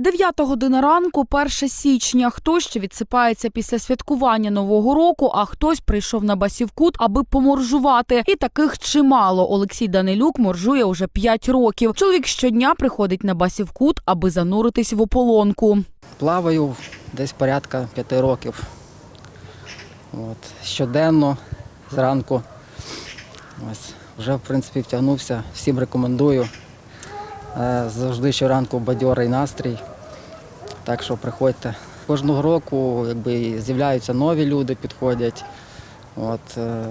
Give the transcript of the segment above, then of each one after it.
Дев'ята година ранку, 1 січня. Хтось ще відсипається після святкування нового року, а хтось прийшов на басівкут, аби поморжувати. І таких чимало. Олексій Данилюк моржує уже 5 років. Чоловік щодня приходить на басівкут, аби зануритись в ополонку. Плаваю десь порядка п'яти років. От, щоденно, зранку. Ось, вже, в принципі, втягнувся. Всім рекомендую. Е, Завжди щоранку бадьорий настрій. Так що приходьте. Кожного року якби, з'являються нові люди, підходять. От, е,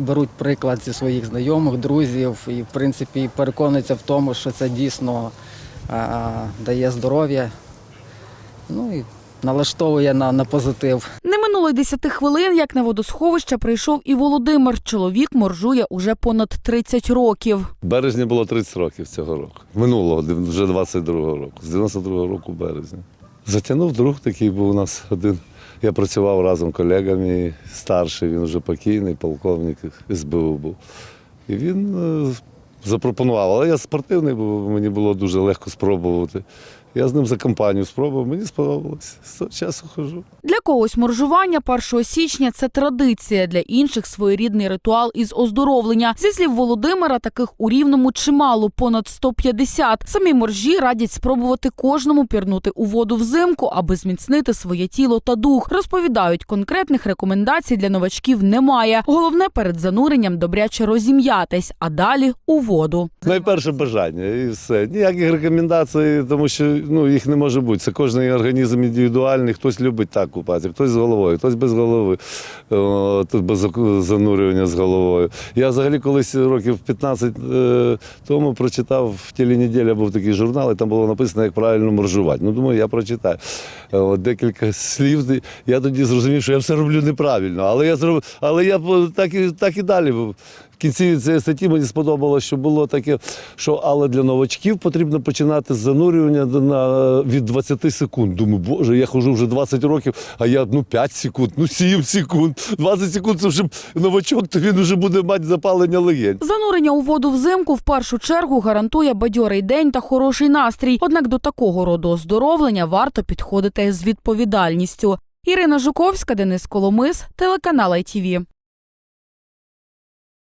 беруть приклад зі своїх знайомих, друзів і, в принципі, переконуються в тому, що це дійсно е, дає здоров'я. Ну і налаштовує на, на позитив. Минуло й 10 хвилин, як на водосховище прийшов і Володимир. Чоловік моржує уже понад 30 років. В березні було 30 років цього року. Минулого, вже 22-го року, з 92-го року березня. Затягнув друг такий був у нас один. Я працював разом з колегами, старший, він вже покійний, полковник СБУ був. І він е, запропонував, але я спортивний, бо мені було дуже легко спробувати. Я з ним за компанію спробував, мені сподобалось. З того часу хожу. Для когось моржування 1 січня це традиція, для інших своєрідний ритуал із оздоровлення. Зі слів Володимира, таких у рівному чимало, понад 150. Самі моржі радять спробувати кожному пірнути у воду взимку, аби зміцнити своє тіло та дух. Розповідають, конкретних рекомендацій для новачків немає. Головне перед зануренням добряче розім'ятись, а далі у воду. Найперше бажання і все. Ніяких рекомендацій, тому що ну, їх не може бути. Це кожен організм індивідуальний. Хтось любить так купатися, хтось з головою, хтось без голови, тут без занурювання з головою. Я взагалі колись років 15 е, тому прочитав в тілі неділя був такий журнал, і там було написано, як правильно моржувати. Ну, думаю, я прочитаю. От, декілька слів. Я тоді зрозумів, що я все роблю неправильно. Але я зроб... але я так і так і далі. Кінці цієї статті мені сподобалося, що було таке, що але для новачків потрібно починати з занурювання на, від 20 секунд. Думаю, боже, я хожу вже 20 років, а я ну 5 секунд, ну 7 секунд. 20 секунд це вже новачок, то він вже буде мати запалення легень. Занурення у воду взимку в першу чергу гарантує бадьорий день та хороший настрій. Однак до такого роду оздоровлення варто підходити з відповідальністю. Ірина Жуковська, Денис Коломис, телеканал ITV.